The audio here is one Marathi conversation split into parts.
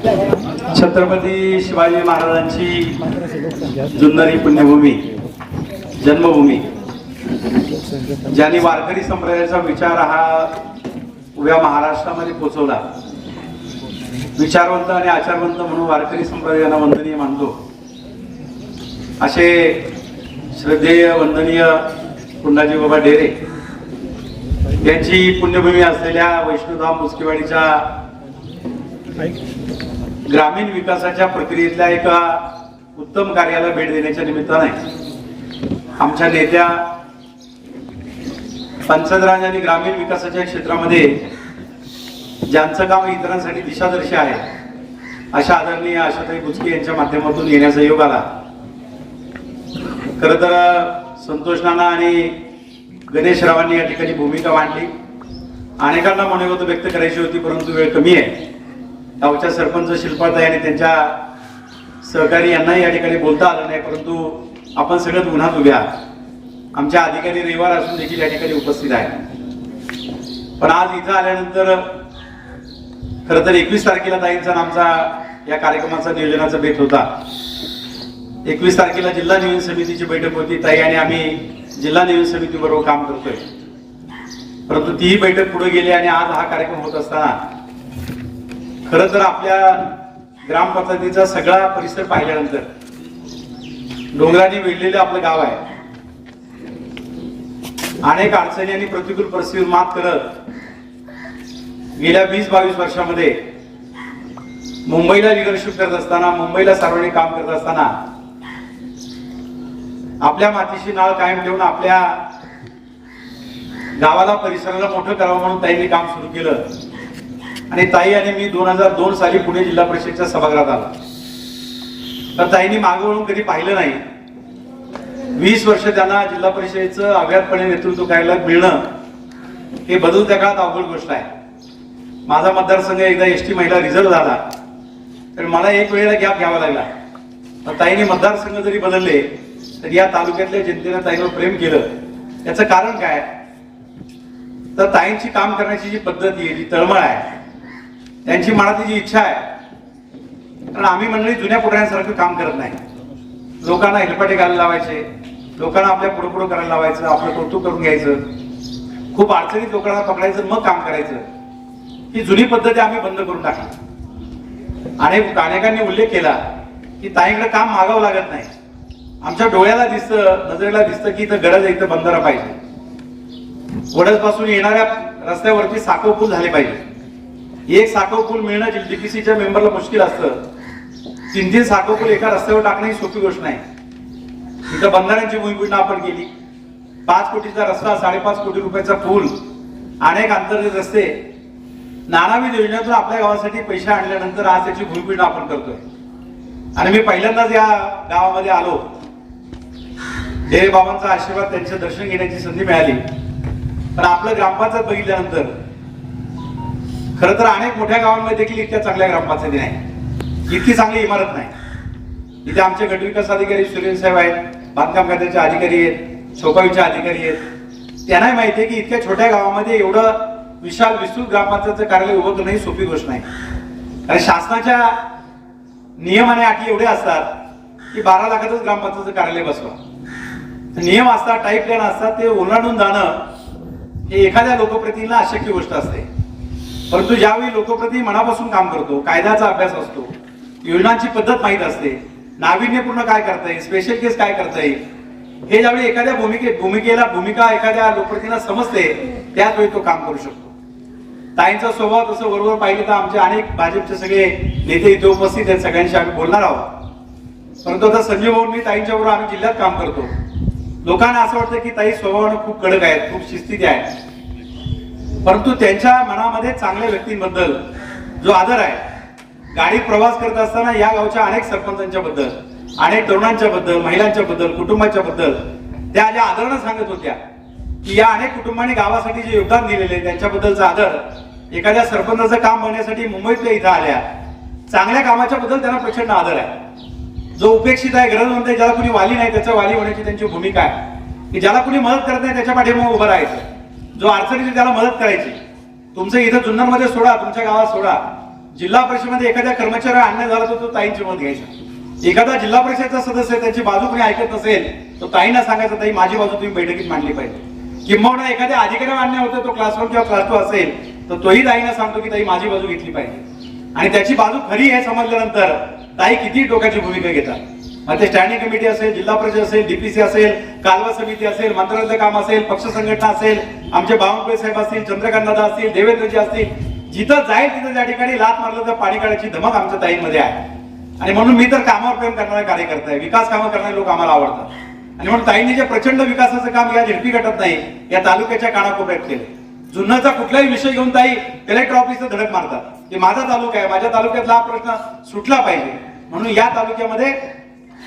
छत्रपती शिवाजी महाराजांची जुन्नरी पुण्यभूमी जन्मभूमी ज्यांनी वारकरी संप्रदायाचा विचार हा उभ्या महाराष्ट्रामध्ये पोचवला. विचारवंत आणि आचारवंत म्हणून वारकरी संप्रदायाला वंदनीय मानतो. असे श्रद्धेय वंदनीय पुंडाजी बाबा डेरे यांची पुण्यभूमी असलेल्या वैष्णोधाम मुसकेवाडीच्या ग्रामीण विकासाच्या प्रक्रियेतल्या एका उत्तम कार्याला भेट देण्याच्या निमित्ताने आमच्या नेत्या पंचदराज आणि ग्रामीण विकासाच्या क्षेत्रामध्ये ज्यांचं काम इतरांसाठी दिशादर्शी आहे अशा आदरणीय आशाताई बुचके यांच्या माध्यमातून येण्याचा योग आला. खर तर संतोष नाना आणि गणेश रावांनी या ठिकाणी भूमिका मांडली. अनेकांना मनोगत व्यक्त करायची होती परंतु वेळ कमी आहे. गावच्या सरपंच शिल्पाताई आणि त्यांच्या सहकारी यांनाही या ठिकाणी बोलता आलं नाही परंतु आपण सगळ्यात उन्हात उभ्या आमच्या अधिकारी रविवार असून देखील या ठिकाणी उपस्थित आहे पण आज इथं आल्यानंतर खरं तर एकवीस तारखेला ताईंचा आमचा या कार्यक्रमाचा नियोजनाचा भेट होता. एकवीस तारखेला जिल्हा नियोजन समितीची बैठक होती. ताई आणि आम्ही जिल्हा नियोजन समितीबरोबर काम करतोय. परंतु तीही बैठक पुढे गेली आणि आज हा कार्यक्रम होत असताना खर तर आपल्या ग्रामपंचायतीचा सगळा परिसर पाहिल्यानंतर डोंगराने वेढलेलं आपलं गाव आहे. अनेक अडचणी आणि प्रतिकूल परिस्थितीवर मात करत गेल्या वीस बावीस वर्षामध्ये मुंबईला लिडरशिप करत असताना मुंबईला सार्वजनिक काम करत असताना आपल्या मातीशी नाळ कायम ठेवून आपल्या गावाला परिसराला मोठं करावं म्हणून त्यांनी काम सुरू केलं. आणि ताई आणि मी दोन हजार दोन साली पुणे जिल्हा परिषदच्या सभागृहात आला. तर ताईंनी मागे वळून कधी पाहिलं नाही. वीस वर्ष त्यांना जिल्हा परिषदेचं अव्यातपणे नेतृत्व करायला मिळणं हे बदलत्या काळात अवघड गोष्ट आहे. माझा मतदारसंघ एकदा एस टी महिला रिझल्ट झाला. तर मला एक वेळेला गॅप घ्यावा लागला. पण ताईने मतदारसंघ जरी बदलले तर या तालुक्यातल्या जनतेनं ताईवर प्रेम केलं. याचं कारण काय? तर ताईंची काम करण्याची जी पद्धती आहे जी तळमळ आहे त्यांची मनातली जी इच्छा आहे कारण आम्ही मंडळी जुन्या पुढाऱ्यांसारखं काम करत नाही. लोकांना हेलपाटे घालायला लावायचे लोकांना आपल्या पुढे पुढे करायला लावायचं आपलं कौतुक करून घ्यायचं. खूप अडचणीत लोकांना पकडायचं मग काम करायचं. ही जुनी पद्धती आम्ही बंद करून टाकली. आणि अनेकांनी उल्लेख केला की ताईंकडे काम मागावं लागत नाही. आमच्या डोळ्याला दिसतं नजरेला दिसतं की इथं गरज आहे इथं बंधारा पाहिजे. वडजपासून येणाऱ्या रस्त्यावरती साखव पूल झाले पाहिजे. एक साखव पूल मिळणं डीपीसीच्या मेंबरला मुश्किल असतं. तीन तीन साखर पूल एका रस्त्यावर टाकणं ही सोपी गोष्ट नाही. इथं बंधाऱ्यांची भूमिपूजन आपण केली. पाच कोटीचा रस्ता साडेपाच कोटी रुपयाचा पूल अनेक आंतरराष्ट्रीय रस्ते. नानाविध योजनेतून आपल्या गावासाठी पैसे आणल्यानंतर आज त्याची भूमिपूजन आपण करतोय. आणि मी पहिल्यांदाच या गावामध्ये आलो. देवी बाबांचा आशीर्वाद त्यांचं दर्शन घेण्याची संधी मिळाली. पण आपलं ग्रामपंचायत बघितल्यानंतर खरं तर अनेक मोठ्या गावांमध्ये देखील इतक्या चांगल्या ग्रामपंचायती नाही. इतकी चांगली इमारत नाही. इथे आमचे गटविकास अधिकारी सुरेश साहेब आहेत बांधकाम खात्याचे अधिकारी आहेत सोपावीचे अधिकारी आहेत. त्यांनाही माहिती आहे की इतक्या छोट्या गावामध्ये एवढं विशाल विस्तृत ग्रामपंचायतचं कार्यालय उभं करणं ही सोपी गोष्ट नाही. कारण शासनाच्या नियम आणि अटी एवढे असतात की बारा लाखातच ग्रामपंचायतचं कार्यालय बसवा. नियम असतात टाईप प्लॅन असतात ते ओलांडून जाणं हे एखाद्या लोकप्रतिनिधीला अशक्य गोष्ट असते. परंतु ज्यावेळी लोकप्रतिनिधी मनापासून काम करतो कायद्याचा अभ्यास असतो योजनांची पद्धत माहीत असते नाविन्यपूर्ण काय करता येईल स्पेशल केस काय करता येईल हे ज्यावेळी एखाद्या भूमिके भूमिकेला भूमिका एखाद्या लोकप्रतिनिधीला समजते त्याच वेळी तो काम करू शकतो. ताईंचा स्वभाव तसं बरोबर पाहिलं तर आमचे अनेक भाजपचे सगळे नेते इथे उपस्थित आहेत सगळ्यांशी आम्ही बोलणार आहोत. परंतु आता संजय भाऊ मी ताईंच्या बरोबर आम्ही जिल्ह्यात काम करतो. लोकांना असं वाटतं की ताई स्वभावानं खूप कडक आहेत खूप शिस्तीत आहेत. परंतु त्यांच्या मनामध्ये चांगल्या व्यक्तींबद्दल जो आदर आहे गाडी प्रवास करत असताना या गावच्या अनेक सरपंचांच्या बद्दल अनेक तरुणांच्या बद्दल महिलांच्या बद्दल कुटुंबाच्या बद्दल त्या ज्या आदरानं सांगत होत्या की या अनेक कुटुंबांनी गावासाठी जे योगदान दिलेले आहे, त्यांच्याबद्दलचा आदर एखाद्या सरपंचाचं काम बनण्यासाठी मुंबईतल्या इथं आल्या चांगल्या कामाच्या बद्दल त्यांना प्रचंड आदर आहे. जो उपेक्षित आहे गरजवंत आहे ज्याला कुणी वाली नाही त्याचा वाली होण्याची त्यांची भूमिका आहे. की ज्याला कुणी मदत करत नाही त्याच्या पाठीमागे उभं राहायचं. जो अडचणीची त्याला मदत करायची. तुमचं इथं जुन्नरमध्ये सोडा तुमच्या गावात सोडा. जिल्हा परिषदेमध्ये एखाद्या कर्मचारी अन्याय झाला तर तो ताईंची मत घ्यायचा. एखादा जिल्हा परिषदचा सदस्य त्याची बाजू कोणी ऐकत नसेल तर ताईंना सांगायचं ताई माझी बाजू तुम्ही बैठकीत मांडली पाहिजे. किंबहुना एखाद्या अधिकाऱ्यावर अन्याय होतो तो क्लास किंवा क्लास टू असेल तर तोही ताईंना सांगतो की ताई माझी बाजू घेतली पाहिजे. आणि त्याची बाजू खरी आहे समजल्यानंतर ताई किती टोकाची भूमिका घेतात. मग ते स्टँडिंग कमिटी असेल जिल्हा परिषद असेल डीपीसी असेल कालवा समिती असेल मंत्रालयाचं काम असेल पक्ष संघटना असेल आमचे बावनकुळे साहेब असतील चंद्रकांतदा असतील देवेंद्रजी असतील जिथं जाईल तिथं त्या ठिकाणी लात मारलं तर पाणी काढायची धमक आमच्या ताईंमध्ये आहे. आणि म्हणून मी तर कामावर प्रेम करणारे कार्यकर्ता आहे विकास कामं करणारे लोक आम्हाला आवडतात. आणि म्हणून ताईंनी जे प्रचंड विकासाचं काम या झेडपी गटात नाही या तालुक्याच्या कानाकोपऱ्यात केलं. जुन्नरचा कुठलाही विषय घेऊन ताई कलेक्टर ऑफिसचं धडक मारतात. की माझा तालुका आहे माझ्या तालुक्यातला हा प्रश्न सुटला पाहिजे. म्हणून या तालुक्यामध्ये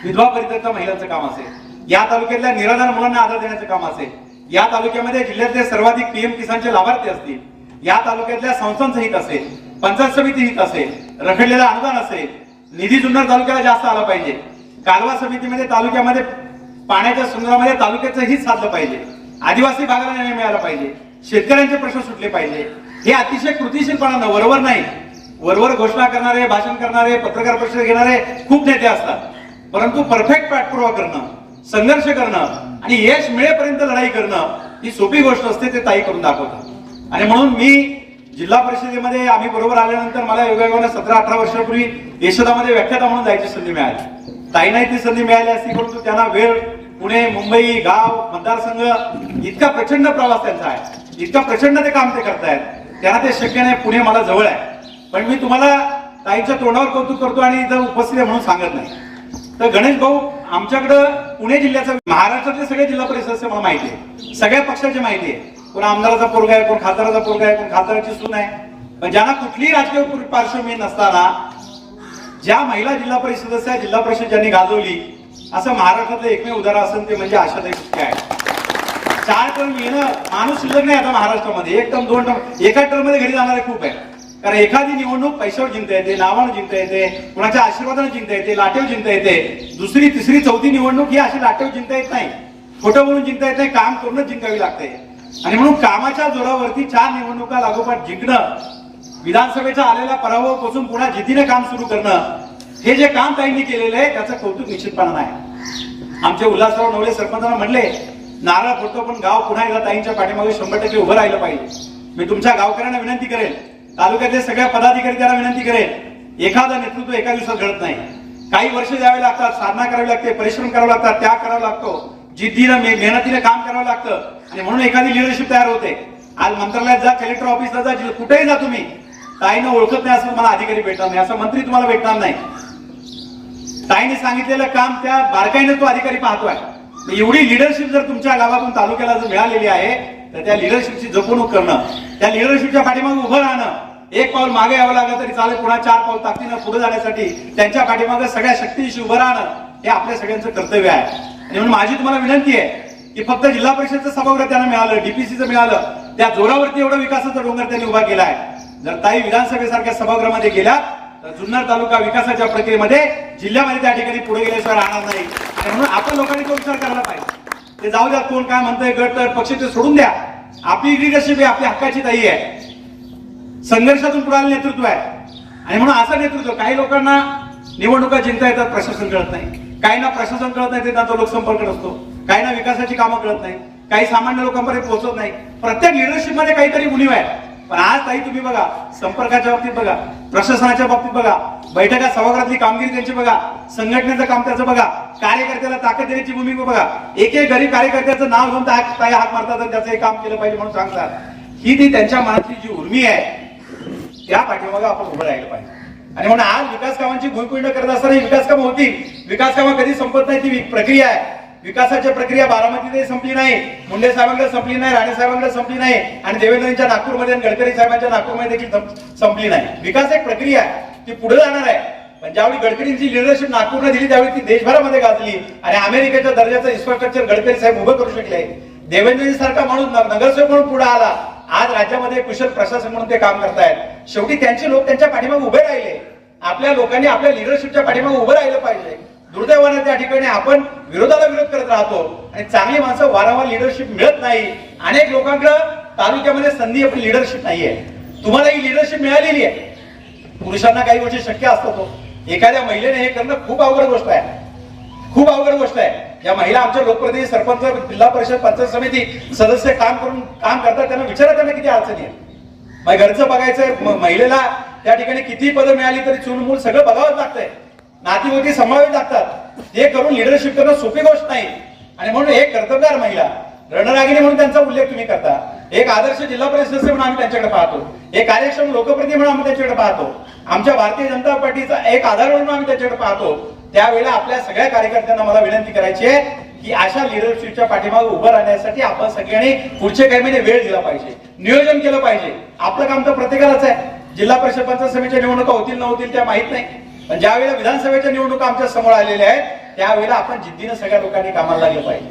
विधवा परित्यक्ता महिलांचं काम असेल. या तालुक्यातल्या निराधार मुलांना आधार देण्याचं काम असेल. या तालुक्यामध्ये जिल्ह्यातले सर्वाधिक पीएम किसानचे लाभार्थी असतील. या तालुक्यातल्या संस्थांचं हित असेल पंचायत समिती हित असेल रखडलेलं अनुदान असेल निधी जुन्नर तालुक्याला जास्त आला पाहिजे. कालवा समितीमध्ये तालुक्यामध्ये पाण्याच्या संदर्भामध्ये तालुक्याचं हित साधलं पाहिजे. आदिवासी भागाला न्याय मिळाला पाहिजे. शेतकऱ्यांचे प्रश्न सुटले पाहिजे. हे अतिशय कृतिशीलपणानं वरवर नाही. वरवर घोषणा करणारे भाषण करणारे पत्रकार परिषद घेणारे खूप नेते असतात. परंतु परफेक्ट पाठपुरावा करणं संघर्ष करणं आणि यश मिळेपर्यंत लढाई करणं ही सोपी गोष्ट असते ते ताई करून दाखवतात. आणि म्हणून मी जिल्हा परिषदेमध्ये आम्ही बरोबर आल्यानंतर मला योगायोगाने सतरा अठरा वर्षापूर्वी यशोदामध्ये व्याख्याता म्हणून जायची संधी मिळाली. ताईंनाही ती संधी मिळाली असती परंतु त्यांना वेळ पुणे मुंबई गाव मतदारसंघ इतका प्रचंड प्रवास त्यांचा आहे. इतका प्रचंड ते काम ते करतायत. त्यांना ते शक्य नाही पुणे मला जवळ आहे. पण मी तुम्हाला ताईच्या तोंडावर कौतुक करतो आणि इथं उपस्थित आहे म्हणून सांगत नाही. तर गणेश भाऊ आमच्याकडं पुणे जिल्ह्याचा महाराष्ट्रातले सगळे जिल्हा परिषद मला माहिती आहे. सगळ्या पक्षाची माहिती आहे. कोण आमदाराचा पोरगा आहे कोण खासदाराचा पोरगा आहे कोण खासदाराची सून आहे. पण ज्यांना कुठलीही राजकीय पार्श्वभूमी नसताना ज्या महिला जिल्हा परिषद सदस्य जिल्हा परिषद ज्यांनी गाजवली असं महाराष्ट्रातलं एकमेव उदाहरण असेल ते म्हणजे आशाताई कुठे आहे चार टर्म येणं माणूस शिल्लक नाही आता महाराष्ट्रामध्ये. एक टर्म दोन टर्म एका टर्ममध्ये घरी जाणारे खूप आहे कारण एखादी निवडणूक पैशावर जिंकता येते नावानं जिंकता येते कुणाच्या आशीर्वादाने जिंकता येते लाटेव जिंकता येते दुसरी तिसरी चौथी निवडणूक ही अशी लाटेव जिंकता येत नाही. खोटं म्हणून जिंकता येत नाही काम करूनच जिंकावी लागते. आणि म्हणून कामाच्या जोरावरती चार निवडणुका लागोपाठ जिंकणं विधानसभेच्या आलेल्या पराभवापासून पुन्हा जिद्दीने काम सुरू करणं हे जे काम ताईंनी केलेलं आहे त्याचं कौतुक निश्चितपणा नाही आमचे उल्हासराव नवले सरपंचांना म्हणले नारळ फोडतो पण गाव पुन्हा एकदा ताईंच्या पाठीमागे शंभर टक्के उभं राहिलं पाहिजे. मी तुमच्या गावकऱ्यांना विनंती करेल तालुक्यातले सगळ्या पदाधिकारी त्याला विनंती करेल एखादा नेतृत्व एका दिवसात घडत नाही. काही वर्ष द्यावे लागतात साधना करावी लागते परिश्रम करावा लागतात त्याग करावा लागतो. जिद्दीनं मेहनतीने काम करावं लागतं. आणि म्हणून एखादी लिडरशिप तयार होते. आज मंत्रालयात जा कलेक्टर ऑफिसला जा कुठेही जा तुम्ही. ताईनं ओळखत नाही असं मला अधिकारी भेटणार नाही असं मंत्री तुम्हाला भेटणार नाही. ताईने सांगितलेलं काम त्या बारकाईने तो अधिकारी पाहतोय. एवढी लिडरशिप जर तुमच्या गावातून तालुक्याला जर मिळालेली आहे तर त्या लिडरशिपची जपणूक करणं त्या लिडरशिपच्या पाठीमागे उभं राहणं एक पाऊल मागे यावं लागलं तरी चालेल पुन्हा चार पाऊल ताकदीनं पुढे जाण्यासाठी त्यांच्या पाठीमागे सगळ्या शक्तीशी उभं राहणं हे आपल्या सगळ्यांचं कर्तव्य आहे. आणि म्हणून माझी तुम्हाला विनंती आहे की फक्त जिल्हा परिषदचं सभागृह त्यांना मिळालं डीपीसीचं मिळालं त्या जोरावरती एवढं विकासाचा डोंगर त्यांनी उभा केला आहे. जर ताई विधानसभेसारख्या सभागृहामध्ये गेल्या तर जुन्नर तालुका विकासाच्या प्रक्रियेमध्ये जिल्ह्यामध्ये त्या ठिकाणी पुढे गेल्याशिवाय राहणार नाही. म्हणून आपण लोकांनी तो विचार करायला पाहिजे. ते जाऊ द्या कोण काय म्हणतंय गट तर पक्ष ते सोडून द्या. आपली लिडरशिप आहे आपली हक्काची ताई आहे. संघर्षातून पुढालं नेतृत्व आहे. आणि म्हणून असं नेतृत्व काही लोकांना निवडणुका जिंकता येतात प्रशासन कळत नाही. काहींना प्रशासन कळत नाही ते त्यांचा लोकसंपर्क नसतो. काहींना विकासाची कामं कळत नाही. काही सामान्य लोकांपर्यंत पोहोचत नाही. प्रत्येक लिडरशिपमध्ये काहीतरी उणीव आहे. पण आज ताई तुम्ही बघा संपर्काच्या बाबतीत बघा प्रशासनाच्या बाबतीत बघा बैठका सभागृहातली कामगिरी त्यांची बघा संघटनेचं काम त्याचं बघा कार्यकर्त्याला ताकद देण्याची भूमिका बघा. एक एक गरीब कार्यकर्त्याचं नाव घेऊन ताई हात मारतात आणि त्याचं हे काम केलं पाहिजे म्हणून सांगतात. ही ती त्यांच्या मनातली जी उर्मी आहे त्या पाठीमागं आपण उभं राहिलं पाहिजे. आणि म्हणून आज विकास कामांची भूमिपूर्ण करत असताना विकास कामं होतील. विकास कामं कधी संपत नाही ती प्रक्रिया आहे. विकासाची प्रक्रिया बारामतीतही संपली नाही मुंडे साहेबांकडे संपली नाही राणे साहेबांकडे संपली नाही आणि देवेंद्रांच्या नागपूरमध्ये आणि गडकरी साहेबांच्या नागपूरमध्ये देखील संपली नाही. विकास एक प्रक्रिया आहे ती पुढे जाणार आहे. पण ज्यावेळी गडकरींची लिडरशिप नागपूरला दिली त्यावेळी ती देशभरामध्ये गाजली आणि अमेरिकेच्या दर्जाचं इन्फ्रास्ट्रक्चर गडकरी साहेब उभं करू शकले. देवेंद्रजी सारखा माणूस नगरसेवक म्हणून पुढे आला. आज राज्यामध्ये कुशल प्रशासन म्हणून ते काम करतायत. शेवटी त्यांचे लोक त्यांच्या पाठीमागे उभे राहिले. आपल्या लोकांनी आपल्या लिडरशिपच्या पाठीमागे उभं राहिलं पाहिजे. दुर्दैवाने त्या ठिकाणी आपण विरोधाला विरोध करत राहतो. आणि चांगली माणसं वारंवार लिडरशिप मिळत नाही. अनेक लोकांकडे तालुक्यामध्ये संधी आपली लिडरशिप नाहीये. तुम्हाला ही लिडरशिप मिळालेली आहे. पुरुषांना काही गोष्टी शक्य असतात तो. एखाद्या महिलेने हे करणं खूप अवघड गोष्ट आहे. खूप अवघड गोष्ट आहे. या महिला आमच्या लोकप्रतिनिधी सरपंच जिल्हा परिषद पंचायत समिती सदस्य काम करून काम करतात त्यांना विचारा त्यांना किती अडचणी आहे घरचं बघायचं महिलेला त्या ठिकाणी किती पदं मिळाली तरी चूलमूल सगळं बघावंच लागतंय. नातीमध्ये समावेश लागतात हे करून लिडरशिप करणं सोपी गोष्ट नाही. आणि म्हणून एक कर्तबदार महिला रणरागिणी म्हणून त्यांचा उल्लेख तुम्ही करता. एक आदर्श जिल्हा परिषद म्हणून आम्ही त्यांच्याकडे पाहतो. एक कार्यक्षम लोकप्रतिनिधी म्हणून आम्ही त्यांच्याकडे पाहतो. आमच्या भारतीय जनता पार्टीचा एक आधार म्हणून आम्ही त्यांच्याकडे पाहतो. त्यावेळेला आपल्या सगळ्या कार्यकर्त्यांना मला विनंती करायची आहे की अशा लिडरशिपच्या पाठीमागे उभं राहण्यासाठी आपण सगळ्यांनी पुढचे काही महिने वेळ दिला पाहिजे. नियोजन केलं पाहिजे. आपलं काम तर प्रत्येकालाच आहे. जिल्हा परिषद पंचायत समितीच्या निवडणुका होतील न होतील त्या माहीत नाही. पण ज्या वेळेला विधानसभेच्या निवडणुका आमच्यासमोर आलेल्या आहेत त्यावेळेला आपण जिद्दीनं सगळ्या लोकांनी कामाला लागलं पाहिजे.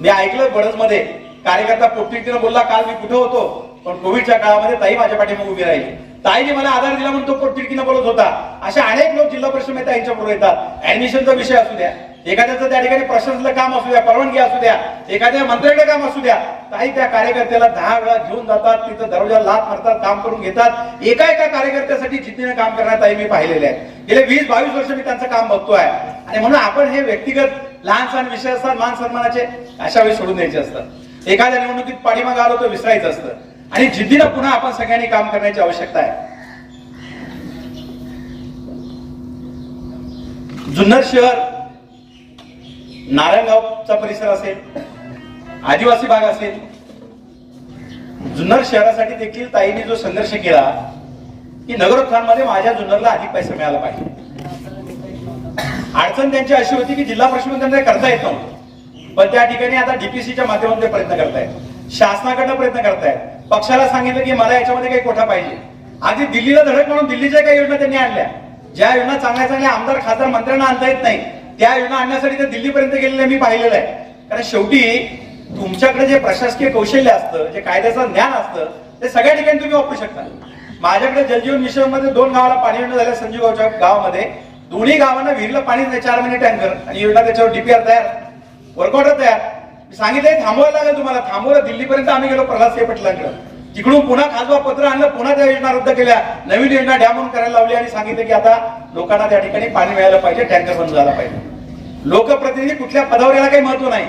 मी ऐकलं बडजमध्ये कार्यकर्ता पोटतिडकीनं बोलला काल मी कुठं होतो? पण कोविडच्या काळामध्ये ताई माझ्या पाठीमागे उभी राहिली. ताईने मला आधार दिला म्हणून तो पोटतिडकीनं बोलत होता. असे अनेक लोक जिल्हा परिषदमध्ये यांच्या येतात. ऍडमिशनचा विषय असू द्या. एखाद्याचं त्या ठिकाणी प्रशासनाचं काम असू द्या परवानगी असू द्या एखाद्या मंत्र्याकडे काम असू द्या काही त्या कार्यकर्त्याला दहा वेळा घेऊन जातात तिथं दरवाजाला लात मारतात काम करून घेतात. एका एका कार्यकर्त्यासाठी जिद्दीने काम करण्यात आहे मी पाहिलेले आहे गेले वीस बावीस वर्ष मी त्यांचं काम बघतोय. आणि म्हणून आपण हे व्यक्तिगत लहान सहान विषय असतात मान सन्मानाचे अशा वेळी सोडून द्यायचे असतात. एखाद्या निवडणुकीत पाठीमागे आलो तर विसरायचं असतं. आणि जिद्दीनं पुन्हा आपण सगळ्यांनी काम करण्याची आवश्यकता आहे. जुन्नर शहर नारायणगावचा परिसर असेल आदिवासी भाग असेल जुन्नर शहरासाठी देखील ताईने जो संघर्ष केला की नगरोत्थानमध्ये माझ्या जुन्नरला अधिक पैसा मिळाला पाहिजे. अडचण त्यांची अशी होती की जिल्हा परिषद त्यांना करता येत नव्हतं. पण त्या ठिकाणी आता डीपीसीच्या माध्यमातून ते प्रयत्न करतायत. शासनाकडनं प्रयत्न करतायत. पक्षाला सांगितलं की मला याच्यामध्ये काही कोठा पाहिजे. आधी दिल्लीला धडक म्हणून दिल्लीच्या काही योजना त्यांनी आणल्या. ज्या योजना चांगल्या चांगल्या आमदार खासदार मंत्र्यांना आणता येत नाही. त्या योजना आणण्यासाठी ते दिल्लीपर्यंत गेलेलं मी पाहिलेलं आहे. कारण शेवटी तुमच्याकडे जे प्रशासकीय कौशल्य असतं जे कायद्याचं ज्ञान असतं ते सगळ्या ठिकाणी तुम्ही वापरू शकता. माझ्याकडे जलजीवन मिशनमध्ये दोन गावाला पाणी योजना झाल्या संजीव गावच्या गावामध्ये. दोन्ही गावांना विहिरीला पाणी नाही चार महिने टँकर. आणि योजना त्याच्यावर डीपीआर तयार वर्कआउटर तयार. मी सांगितलंय थांबवायला लागेल तुम्हाला. थांबवलं दिल्लीपर्यंत आम्ही गेलो प्रल्हाद सिंह पटलांकडे. तिकडून पुन्हा खासबा पत्र आणलं पुन्हा त्या योजना रद्द केल्या. नवीन योजना डॅमून करायला लावली आणि सांगितलं की आता लोकांना त्या ठिकाणी पाणी मिळालं पाहिजे टँकर बंद झाला पाहिजे. लोकप्रतिनिधी कुठल्या पदावर याला काही महत्त्व नाही.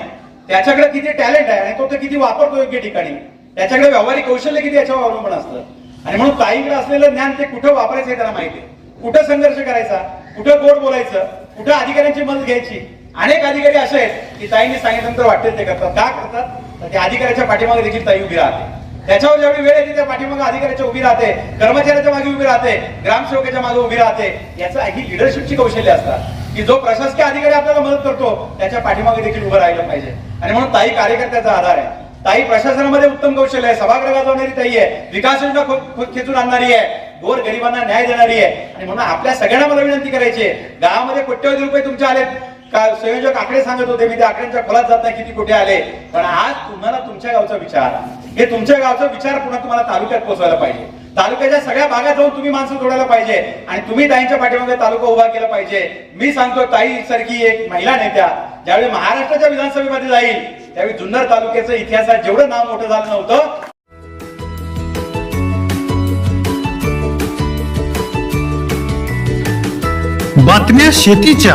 त्याच्याकडे किती टॅलेंट आहे आणि तो ते किती वापरतो योग्य ठिकाणी. त्याच्याकडे व्यावहारिक कौशल्य किती याच्यावर अवलंबून असतं. आणि म्हणून ताईकडे असलेलं ज्ञान ते कुठं वापरायचं हे त्याला माहिती आहे. कुठं संघर्ष करायचा? कुठं गोड बोलायचं? कुठं अधिकाऱ्यांची मदत घ्यायची? अनेक अधिकारी असे आहेत की ताईंनी सांगितल्यानंतर वाटेल ते करतात. का करतात? तर त्या अधिकाऱ्याच्या पाठीमागे देखील ताई उभी राहते. त्याच्यावर जेवढी वेळ येते त्या पाठीमागे अधिकाऱ्याच्या उभी राहते कर्मचाऱ्याच्या मागे उभी राहते ग्रामसेवकाच्या मागे उभी राहते. याचा ही लिडरशिपची कौशल्य असतात. की जो प्रशासकीय अधिकारी आपल्याला मदत करतो त्याच्या पाठीमागे देखील उभं राहिलं पाहिजे. आणि म्हणून ताई कार्यकर्त्याचा आधार आहे. ताई प्रशासनामध्ये उत्तम कौशल्य आहे. सभागृह गाजवणारी ताई आहे. विकास योजना खो- खेचून आणणारी आहे. गोर गरिबांना न्याय देणारी आहे. आणि म्हणून आपल्या सगळ्यांना मला विनंती करायची आहे. गावामध्ये कोट्यवधी रुपये तुमचे आलेत. का संयोजक आकडे सांगत होते मी त्या आकड्यांच्या खोलात जात नाही किती कुठे आले. पण आज तुम्हाला तुमच्या गावचा विचार हे तुमच्या गावचा विचार पुन्हा तुम्हाला तालुक्यात पोहोचवायला पाहिजे. तालुक्याच्या सगळ्या भागात जाऊन तुम्ही माणसं जोडायला पाहिजे आणि तुम्ही ताईंच्या पाठीमागे तालुका उभा केला पाहिजे. मी सांगतो ताई सारखी एक महिला नेत्या ज्यावेळी महाराष्ट्राच्या विधानसभेमध्ये जाईल त्यावेळी जुन्नर तालुक्याचं इतिहासात जेवढं नाव मोठं झालं नव्हतं बातम्या शेतीच्या.